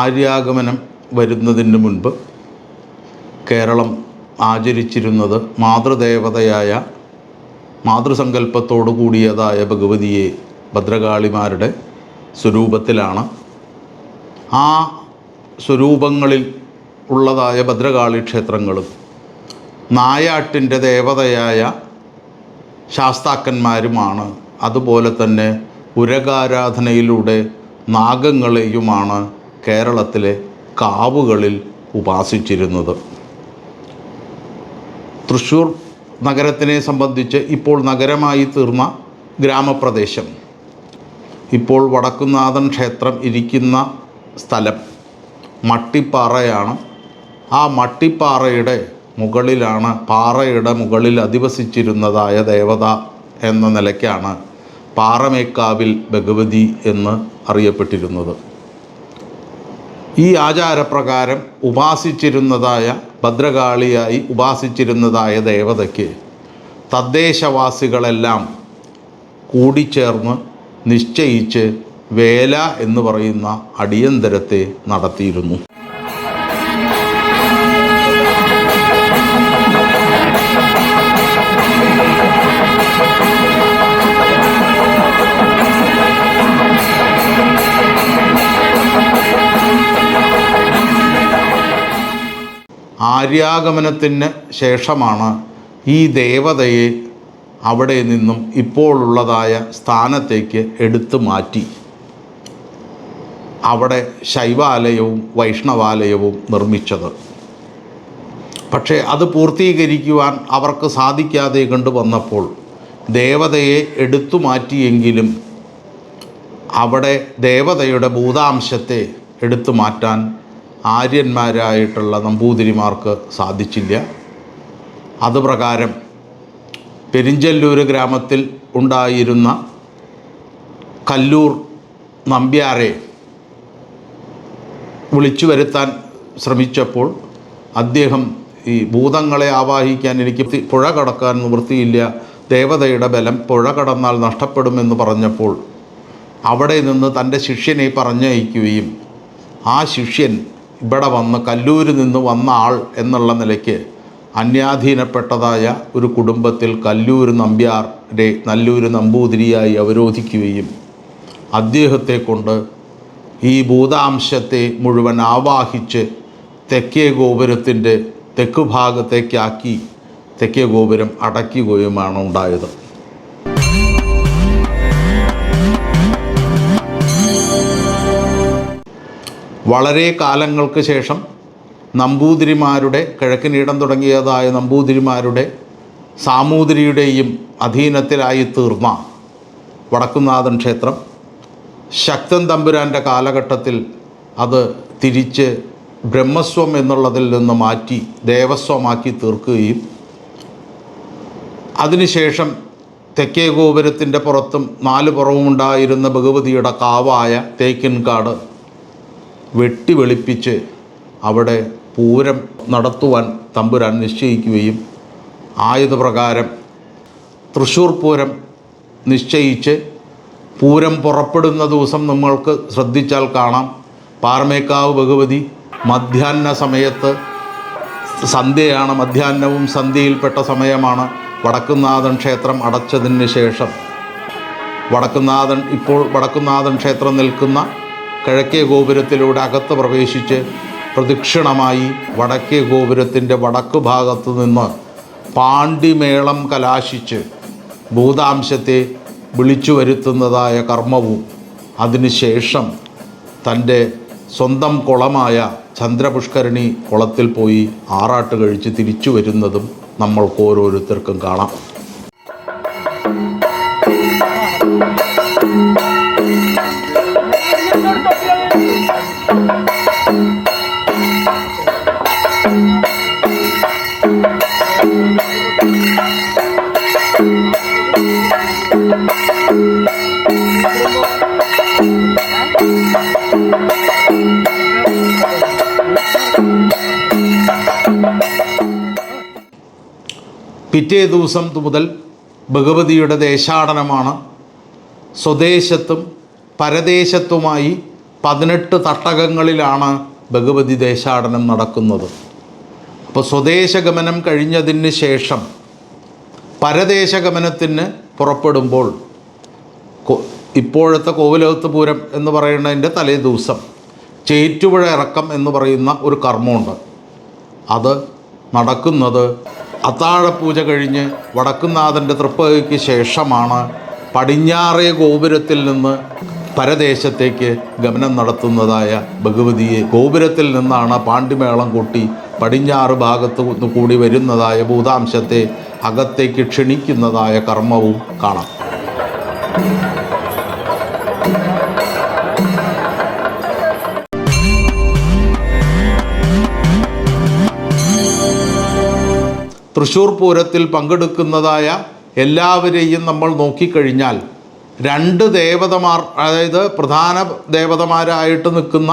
ആര്യാഗമനം വരുന്നതിന് മുൻപ് കേരളം ആചരിച്ചിരുന്നത് മാതൃദേവതയായ മാതൃസങ്കല്പത്തോടു കൂടിയതായ ഭഗവതിയെ ഭദ്രകാളിമാരുടെ സ്വരൂപത്തിലാണ്. ആ സ്വരൂപങ്ങളിൽ ഉള്ളതായ ഭദ്രകാളി ക്ഷേത്രങ്ങളും നായാട്ടിന്റെ ദേവതയായ ശാസ്താക്കന്മാരുമാണ്. അതുപോലെ തന്നെ ഉരകാരാധനയിലൂടെ നാഗങ്ങളെയുമാണ് കേരളത്തിലെ കാവുകളിൽ ഉപാസിച്ചിരുന്നത്. തൃശ്ശൂർ നഗരത്തിനെ സംബന്ധിച്ച് ഇപ്പോൾ നഗരമായി തീർന്ന ഗ്രാമപ്രദേശം. ഇപ്പോൾ വടക്കുന്നാഥൻ ക്ഷേത്രം ഇരിക്കുന്ന സ്ഥലം. മട്ടിപ്പാറയാണ്. ആ മട്ടിപ്പാറയുടെ മുകളിലാണ് പാറയുടെ മുകളിൽ അധിവസിച്ചിരുന്നതായ ദേവത എന്ന നിലയ്ക്കാണ് പാറമേക്കാവിൽ ഭഗവതി എന്ന് അറിയപ്പെട്ടിരുന്നത്. ഈ ആചാരപ്രകാരം ഉപാസിച്ചിരുന്നതായ ഭദ്രകാളിയായി ഉപാസിച്ചിരുന്നതായ ദേവതയ്ക്ക് തദ്ദേശവാസികളെല്ലാം കൂടിച്ചേർന്ന് നിശ്ചയിച്ച് വേല എന്ന് പറയുന്ന അടിയന്തരത്തെ നടത്തിയിരുന്നു. ആര്യാഗമനത്തിന് ശേഷമാണ് ഈ ദേവതയെ അവിടെ നിന്നും ഇപ്പോഴുള്ളതായ സ്ഥാനത്തേക്ക് എടുത്തു മാറ്റി. അവിടെ ശൈവാലയവും വൈഷ്ണവാലയവും നിർമ്മിച്ചത്. പക്ഷേ അത് പൂർത്തീകരിക്കുവാൻ അവർക്ക് സാധിക്കാതെ കണ്ടുവന്നപ്പോൾ ദേവതയെ എടുത്തു മാറ്റിയെങ്കിലും അവിടെ ദേവതയുടെ ഭൂതാംശത്തെ എടുത്തു മാറ്റാൻ ആര്യന്മാരായിട്ടുള്ള നമ്പൂതിരിമാർക്ക് സാധിച്ചില്ല. അതുപ്രകാരം പെരിഞ്ചല്ലൂർ ഗ്രാമത്തിൽ ഉണ്ടായിരുന്ന കല്ലൂർ നമ്പ്യാരെ വിളിച്ചു വരുത്താൻ ശ്രമിച്ചപ്പോൾ അദ്ദേഹം ഈ ഭൂതങ്ങളെ ആവാഹിക്കാൻ എനിക്ക് പുഴ കടക്കാൻ നിവൃത്തിയില്ല ദേവതയുടെ ബലം പുഴ കടന്നാൽ നഷ്ടപ്പെടുമെന്ന് പറഞ്ഞപ്പോൾ അവിടെ നിന്ന് തന്റെ ശിഷ്യനെ പറഞ്ഞയക്കുകയും ആ ശിഷ്യൻ ഇവിടെ വന്ന് കല്ലൂരിൽ നിന്ന് വന്ന ആൾ എന്നുള്ള നിലയ്ക്ക് അന്യാധീനപ്പെട്ടതായ ഒരു കുടുംബത്തിൽ കല്ലൂർ നമ്പ്യാരെ നല്ലൂർ നമ്പൂതിരിയായി അവരോധിക്കുകയും അദ്ദേഹത്തെ കൊണ്ട് ഈ ഭൂതാംശത്തെ മുഴുവൻ ആവാഹിച്ച് തെക്കേ ഗോപുരത്തിന്റെ തെക്ക് ഭാഗത്തേക്കാക്കി തെക്കേ ഗോപുരം അടയ്ക്കുകയുമാണ് ഉണ്ടായത്. വളരെ കാലങ്ങൾക്ക് ശേഷം നമ്പൂതിരിമാരുടെ കിഴക്കിനീടം തുടങ്ങിയതായ നമ്പൂതിരിമാരുടെ സാമൂതിരിയുടെയും അധീനത്തിലായി തീർന്ന വടക്കുന്നാഥൻ ക്ഷേത്രം ശക്തൻ തമ്പുരാന്റെ കാലഘട്ടത്തിൽ അത് തിരിച്ച് ബ്രഹ്മസ്വം എന്നുള്ളതിൽ നിന്ന് മാറ്റി ദേവസ്വമാക്കി തീർക്കുകയും അതിനുശേഷം തെക്കേ ഗോപുരത്തിന്റെ പുറത്തും നാല് പുറവുമുണ്ടായിരുന്ന ഭഗവതിയുടെ കാവായ തേക്കിൻകാട് വെട്ടി വെളുപ്പിച്ച് അവിടെ പൂരം നടത്തുവാൻ തമ്പുരാൻ നിശ്ചയിക്കുകയും ആയുധപ്രകാരം തൃശ്ശൂർ പൂരം നിശ്ചയിച്ച് പൂരം പുറപ്പെടുന്ന ദിവസം നമ്മൾക്ക് ശ്രദ്ധിച്ചാൽ കാണാം. പാറമേക്കാവ് ഭഗവതി മധ്യാഹ്ന സമയത്ത് സന്ധ്യയാണ് മധ്യാഹ്നവും സന്ധ്യയിൽപ്പെട്ട സമയമാണ്. വടക്കുന്നാഥൻ ക്ഷേത്രം അടച്ചതിന് ശേഷം. വടക്കുന്നാഥൻ ഇപ്പോൾ വടക്കുന്നാഥൻ ക്ഷേത്രം നിൽക്കുന്ന കിഴക്കേ ഗോപുരത്തിലൂടെ അകത്ത് പ്രവേശിച്ച് പ്രദക്ഷിണമായി വടക്കേ ഗോപുരത്തിന്റെ വടക്ക് ഭാഗത്തു നിന്ന് പാണ്ഡിമേളം കലാശിച്ച് ഭൂതാംശത്തെ വിളിച്ചു വരുത്തുന്നതായ കർമ്മവും അതിനുശേഷം തന്റെ സ്വന്തം കുളമായ ചന്ദ്രപുഷ്കരണി കുളത്തിൽ പോയി ആറാട്ട് കഴിച്ച് തിരിച്ചു വരുന്നതും നമ്മൾക്ക് ഓരോരുത്തർക്കും കാണാം. പിറ്റേ ദിവസം മുതൽ ഭഗവതിയുടെ ദേശാടനമാണ്. സ്വദേശത്തും പരദേശത്തുമായി പതിനെട്ട് തട്ടകങ്ങളിലാണ് ഭഗവതി ദേശാടനം നടക്കുന്നത്. അപ്പോൾ സ്വദേശഗമനം കഴിഞ്ഞതിന് ശേഷം പരദേശഗമനത്തിന് പുറപ്പെടുമ്പോൾ ഇപ്പോഴത്തെ കോവിലകത്ത് പൂരം എന്ന് പറയുന്നതിന്റെ തലേ ദിവസം ചേറ്റുപുഴ ഇറക്കം എന്ന് പറയുന്ന ഒരു കർമ്മമുണ്ട്. അത് നടക്കുന്നത് അത്താഴപൂജ കഴിഞ്ഞ് വടക്കുന്നാഥന്റെ തൃപ്പകയ്ക്ക് ശേഷമാണ് പടിഞ്ഞാറേ ഗോപുരത്തിൽ നിന്ന് പരദേശത്തേക്ക് ഗമനം നടത്തുന്നതായ ഭഗവതിയെ. ഗോപുരത്തിൽ നിന്നാണ് പാണ്ഡിമേളം കൂട്ടി പടിഞ്ഞാറ് ഭാഗത്ത് കൂടി വരുന്നതായ ഭൂതാംശത്തെ അകത്തേക്ക് ക്ഷണിക്കുന്നതായ കർമ്മവും കാണാം. തൃശ്ശൂർ പൂരത്തിൽ പങ്കെടുക്കുന്നതായ എല്ലാവരെയും നമ്മൾ നോക്കിക്കഴിഞ്ഞാൽ രണ്ട് ദേവതമാർ അതായത് പ്രധാന ദേവതമാരായിട്ട് നിൽക്കുന്ന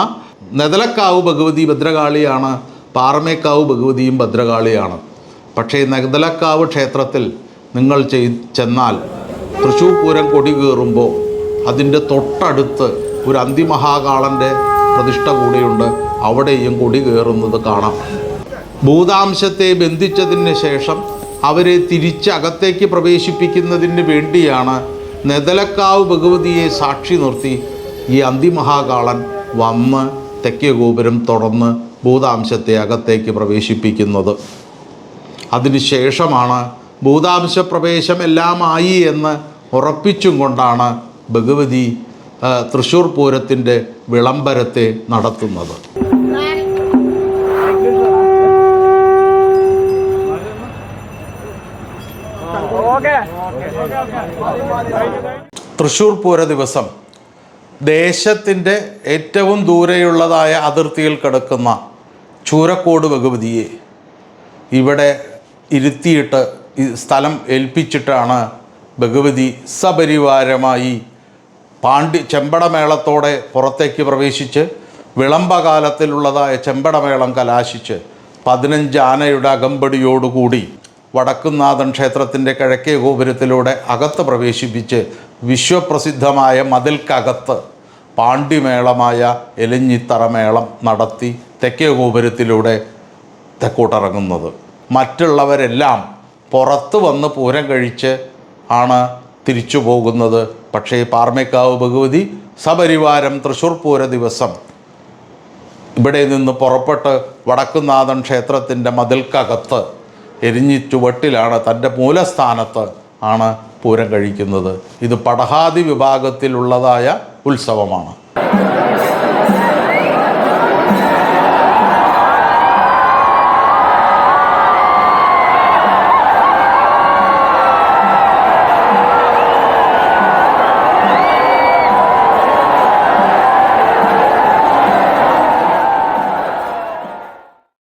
നെതലക്കാവ് ഭഗവതി ഭദ്രകാളിയാണ് പാറമേക്കാവ് ഭഗവതിയും ഭദ്രകാളിയാണ്. പക്ഷേ നഗ്ദലക്കാവ് ക്ഷേത്രത്തിൽ നിങ്ങൾ ചെന്നാൽ തൃശ്ശൂർ പൂരം കൊടി കയറുമ്പോൾ അതിന്റെ തൊട്ടടുത്ത് ഒരു അന്തിമഹാകാളന്റെ പ്രതിഷ്ഠ കൂടിയുണ്ട്. അവിടെയും കൊടി കയറുന്നത് കാണാം. ഭൂതാംശത്തെ ബന്ധിച്ചതിന് ശേഷം അവരെ തിരിച്ച് അകത്തേക്ക് പ്രവേശിപ്പിക്കുന്നതിന് വേണ്ടിയാണ് നെതലക്കാവ് ഭഗവതിയെ സാക്ഷി നിർത്തി ഈ അന്തിമഹാകാളൻ വന്ന് തെക്കേ ഗോപുരം തുറന്ന് ഭൂതാംശത്തെ അകത്തേക്ക് പ്രവേശിപ്പിക്കുന്നത്. അതിനുശേഷമാണ് ഭൂതാംശ പ്രവേശം എല്ലാമായി എന്ന് ഉറപ്പിച്ചും കൊണ്ടാണ് ഭഗവതി തൃശ്ശൂർ പൂരത്തിന്റെ വിളംബരത്തെ നടത്തുന്നത്. തൃശ്ശൂർ പൂര ദിവസം ദേശത്തിന്റെ ഏറ്റവും ദൂരെയുള്ളതായ അതിർത്തിയിൽ കിടക്കുന്ന ചൂരക്കോട് ഭഗവതിയെ ഇവിടെ ഇരുത്തിയിട്ട് സ്ഥലം ഏൽപ്പിച്ചിട്ടാണ് ഭഗവതി സപരിവാരമായി പാണ്ഡ്യ ചെമ്പടമേളത്തോടെ പുറത്തേക്ക് പ്രവേശിച്ച് വിളംബകാലത്തിലുള്ളതായ ചെമ്പടമേളം കലാശിച്ച് പതിനഞ്ച് ആനയുടെ അകമ്പടിയോടുകൂടി വടക്കുന്നാഥൻ ക്ഷേത്രത്തിന്റെ കിഴക്കേ ഗോപുരത്തിലൂടെ അകത്ത് പ്രവേശിപ്പിച്ച് വിശ്വപ്രസിദ്ധമായ മതിൽക്കകത്ത് പാണ്ഡ്യമേളമായ എലിഞ്ഞിത്തറമേളം നടത്തി തെക്കേ ഗോപുരത്തിലൂടെ തെക്കോട്ടിറങ്ങുന്നത്. മറ്റുള്ളവരെല്ലാം പുറത്ത് വന്ന് പൂരം കഴിച്ച് ആണ് തിരിച്ചു പോകുന്നത്. പക്ഷേ പാർമേക്കാവ് ഭഗവതി സപരിവാരം തൃശ്ശൂർ പൂര ദിവസം ഇവിടെ നിന്ന് പുറപ്പെട്ട് വടക്കുന്നാഥൻ ക്ഷേത്രത്തിന്റെ മതിൽക്കകത്ത് എരിഞ്ഞിറ്റുവട്ടിലാണ് തന്റെ മൂലസ്ഥാനത്ത് ആണ് പൂരം കഴിക്കുന്നത്. ഇത് പടഹാദി വിഭാഗത്തിലുള്ളതായ ഉത്സവമാണ്.